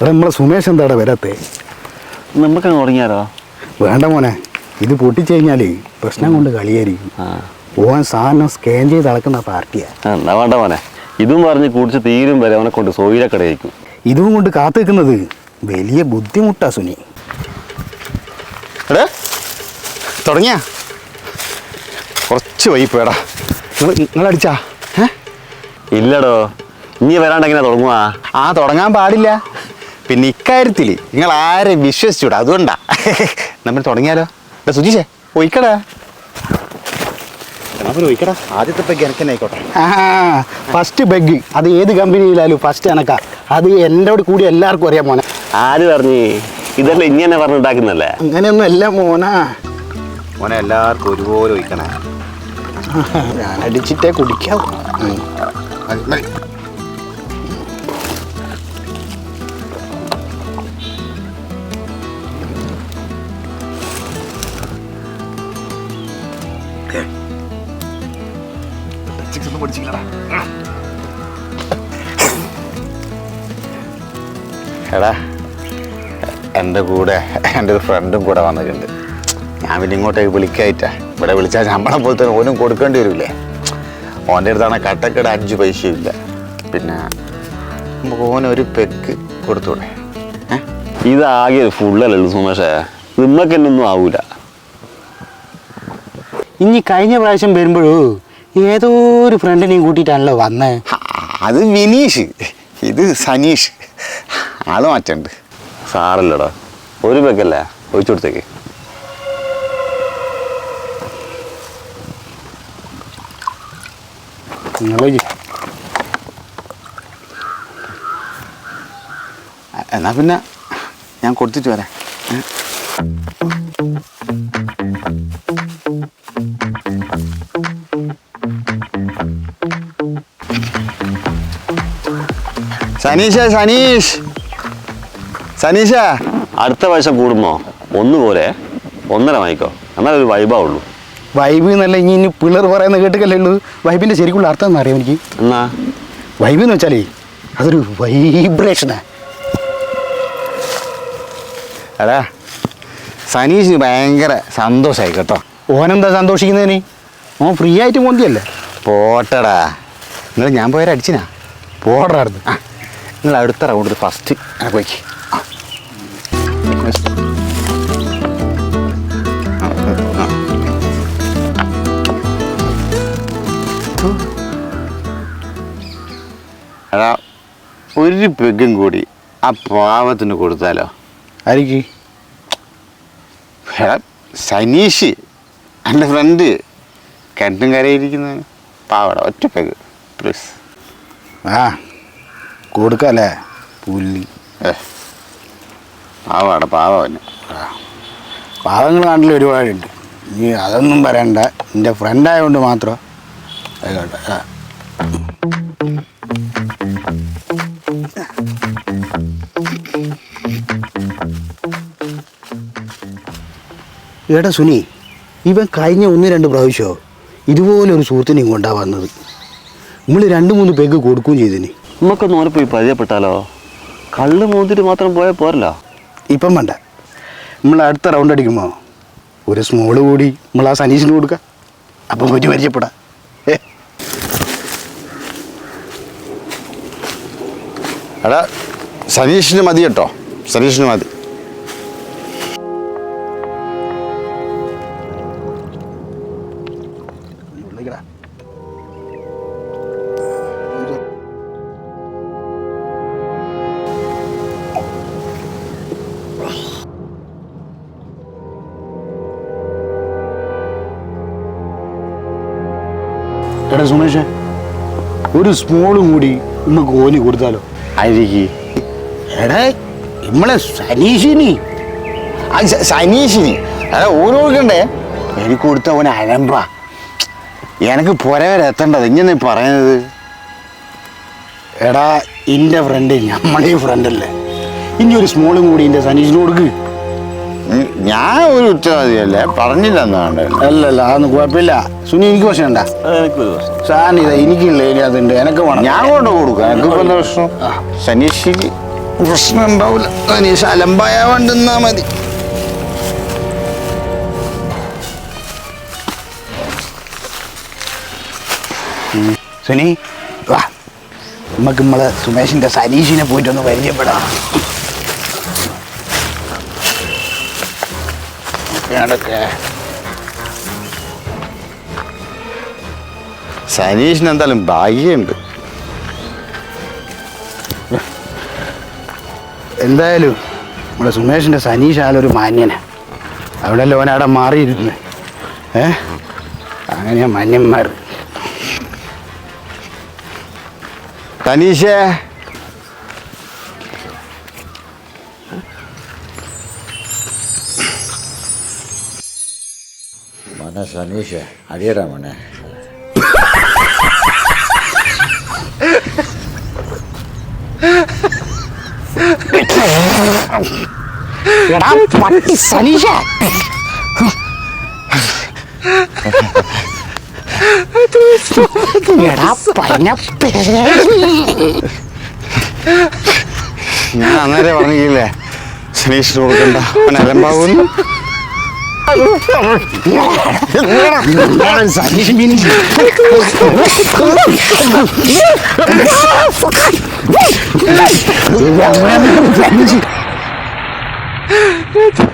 എടാ നമ്മളെ സുമേഷ് എന്താടാ വരാത്തേ? നമുക്ക് തുടങ്ങിയാലോ വേണ്ട മോനെ ഇത് പൊട്ടിച്ചു കഴിഞ്ഞാലേ പ്രശ്നം കൊണ്ട് കളിയായിരിക്കും. പോവാൻ ഓൻ സാധനം സ്കാൻ ചെയ്ത് അളക്കുന്ന പാർട്ടിയാ. എന്നാ വേണ്ട മോനെ. ഇതും പറഞ്ഞ് കുടിച്ച് തീരും വരെ അവനെ കൊണ്ട് സോയിലക്കടയിക്കും ഇതും കൊണ്ട് കാത്തു നിൽക്കുന്നത് വലിയ ബുദ്ധിമുട്ടാ സുനി. എടാ. തുടങ്ങിയ? കുറച്ച് വൈപ്പേടാ നിങ്ങൾ നിങ്ങളടിച്ചാ? ഏ? ഇല്ലടോ. ഇനി വരാണ്ടെങ്ങനെ തുടങ്ങുവാ? ആ തുടങ്ങാൻ പാടില്ല. പിന്നെ ഇക്കാര്യത്തിൽ നിങ്ങൾ ആരെ വിശ്വസിച്ചൂടാ? അതുകൊണ്ടാ. നമ്മൾ തുടങ്ങിയാലോ? എന്താ സുജീഷേ ഒഴിക്കടാ ആദ്യത്തെ പെഗ് ആ ഫസ്റ്റ് ബെഗ് അത് ഏത് കമ്പനിയിലായാലും ഫസ്റ്റ് എനക്കാ അത് എന്നോട് കൂടി എല്ലാവർക്കും അറിയാം മോനെ. ആര് പറഞ്ഞു? ഇതല്ല ഇനി തന്നെ പറഞ്ഞുണ്ടാക്കുന്നല്ലേ അങ്ങനെയൊന്നും അല്ല മോനാ. മോനെ എല്ലാവർക്കും ഒരുപോലെ ഒഴിക്കണേ ഞാൻ അടിച്ചിട്ടേ കുടിക്കാവൂ എടാ എന്റെ കൂടെ എന്റെ ഒരു ഫ്രണ്ടും കൂടെ വന്നിട്ടുണ്ട്. ഞാൻ പിന്നെ ഇങ്ങോട്ടേക്ക് വിളിക്കായിട്ടാ. ഇവിടെ വിളിച്ചാൽ ശമ്പളം പോലത്തെ ഓനും കൊടുക്കേണ്ടി വരില്ലേ? ഓന്റെ അടുത്താണ് കട്ടക്കട അഞ്ച് പൈസയും ഇല്ല. പിന്നെ നമുക്ക് ഓനൊരു പെക്ക് കൊടുത്തൂടെ ഇതാകെ ഫുള്ളല്ലല്ലോ ഫുള്ളല്ലോ സുമേഷേ? നിമ്മക്ക് തന്നെ ഒന്നും ആവൂല. ഇനി കഴിഞ്ഞ പ്രാവശ്യം വരുമ്പോഴോ ഏതോ ഒരു ഫ്രണ്ടിനെയും കൂട്ടിയിട്ടാണല്ലോ വന്നേ. ആ, അത് വിനീഷ്. ഇത് സനീഷ്. ആൾ മാറ്റണ്ട്. സാറല്ലടാ. ഒരു പെക്കല്ലേ ഒഴിച്ചു കൊടുത്തേക്ക്. എന്നാ പിന്നെ ഞാൻ കൊടുത്തിട്ട് വരാം? സനീഷ സനീഷ്. സനീഷ. അടുത്ത പ്രാവശ്യം കൂടുമ്പോ ഒന്ന് പോരെ ഒന്നര വാങ്ങിക്കോ എന്നാൽ ഒരു വൈബാവുള്ളൂ വൈബ് എന്നല്ല ഇനി ഇനി പിള്ളേർ പറയുന്ന കേട്ടുകല്ലേ ഉള്ളൂ. വൈബിന്റെ ശരിക്കുള്ള അർത്ഥം എന്ന് അറിയാം എനിക്ക്? എന്നാ? വൈബ് എന്ന് വെച്ചാലേ അതൊരു വൈബ്രേഷനാ എടാ സനീഷിന് ഭയങ്കര സന്തോഷമായി കേട്ടോ. ഓനെന്താ സന്തോഷിക്കുന്നതിന്? ഓൻ ഫ്രീ ആയിട്ട് പോന്തിയല്ലേ പോട്ടടാ. നിങ്ങൾ ഞാൻ പോയാൽ അടിച്ചിനാ. പോടാർന്ന് ആ നിങ്ങൾ അടുത്ത റൗണ്ട് ഫസ്റ്റ് അങ്ങനെ പോയിക്ക്. എടാ ഒരു പെഗും കൂടി ആ പാവത്തിന് കൊടുത്താലോ? ആരിക്ക്? എടാ സനീഷ് എന്റെ ഫ്രണ്ട് കിണറ്റും കരയിരിക്കുന്ന പാവട ഒറ്റ പെഗ്. പ്ലീസ് ആ കൊടുക്കല്ലേ? പുല്ലി പാവാട പാവന് പാവങ്ങൾ നാട്ടിൽ ഒരുപാടുണ്ട്. നീ അതൊന്നും പറയണ്ട. എന്റെ ഫ്രണ്ടായതുകൊണ്ട് മാത്രം. ആയിക്കോട്ടെ. ആ. എടാ സുനി ഇവൻ കഴിഞ്ഞ ഒന്ന് രണ്ട് പ്രാവശ്യമോ ഇതുപോലെ ഒരു സുഹൃത്തിനെയും കൊണ്ടാ വന്നത്. നമ്മൾ രണ്ട് മൂന്ന് പേക്ക് കൊടുക്കുകയും ചെയ്തിന്. നമുക്ക് ഓനെ പോയി പരിചയപ്പെട്ടാലോ? കള്ള് മൂന്നിട്ട് മാത്രം പോയാൽ പോരല്ലോ. ഇപ്പം വേണ്ട. നമ്മൾ അടുത്ത റൗണ്ട് അടിക്കുമ്പോൾ ഒരു സ്മോൾ കൂടി നമ്മൾ ആ സനീഷിന് കൊടുക്കാം. അപ്പം പറ്റി പരിചയപ്പെടാം. എടാ സനീഷിന് മതി കേട്ടോ. സനീഷിന് മതി. ഒരു സ്മോളും കൂടി നമുക്ക് ഓനി കൊടുത്താലോ? അരികി എടാ നമ്മളെ സനീഷിനി. സനീഷിന്. എനിക്ക് കൊടുത്ത ഓനെ അലമ്പ എനിക്ക് പുര വരെ എത്തേണ്ടത്. ഇങ്ങനെ പറയുന്നത്. എടാ എന്റെ ഫ്രണ്ട് നമ്മളെ ഫ്രണ്ടല്ലേ ഇനി ഒരു സ്മോളും കൂടി എന്റെ സനീഷിന് കൊടുക്ക്. ഞാൻ ഒരു ഉത്തരവാദിയല്ലേ? പറഞ്ഞില്ല എന്നാണ്ട് അല്ലല്ല അതൊന്നും കുഴപ്പമില്ല. സുനി എനിക്ക് പ്രശ്നമുണ്ടാ ഉണ്ടാ? പ്രശ്നം. സാധനം ഇതാ എനിക്കില്ല ഇനി അതുണ്ട്. എനക്ക് വേണം. ഞാൻ കൊണ്ട് കൊടുക്കാം. എനിക്ക് എന്താ പ്രശ്നം? സനീഷിക്ക് പ്രശ്നം ഉണ്ടാവില്ല ശനീഷ് അലമ്പായ വണ്ടുന്നാ മതി. സുനി വാ. നമുക്ക് നമ്മൾ സുമേഷിന്റെ സനീഷിനെ പോയിട്ടൊന്ന് പരിചയപ്പെടാം. സനീഷിന് എന്തായാലും ഭാഗ്യമുണ്ട്. എന്തായാലും നമ്മുടെ സുമേഷിന്റെ സനീഷ് മാന്യനെ. അവിടെ ലോനാടെ മാറിയിരുന്നു? ഏ? അങ്ങനെ മാന്യന്മാർ. തനീഷേ മോനെ സനീഷേ അടിയടാ മോനെ. എടാ പട്ടി സനീഷ. എടാ പഞ്ഞ ഞാൻ അന്നേരം പറഞ്ഞില്ലേ സനീഷിന് കൊടുക്കണ്ട. അവൻ അലമ്പാവുന്നു. സനീഷ് മീൻ. Vàng em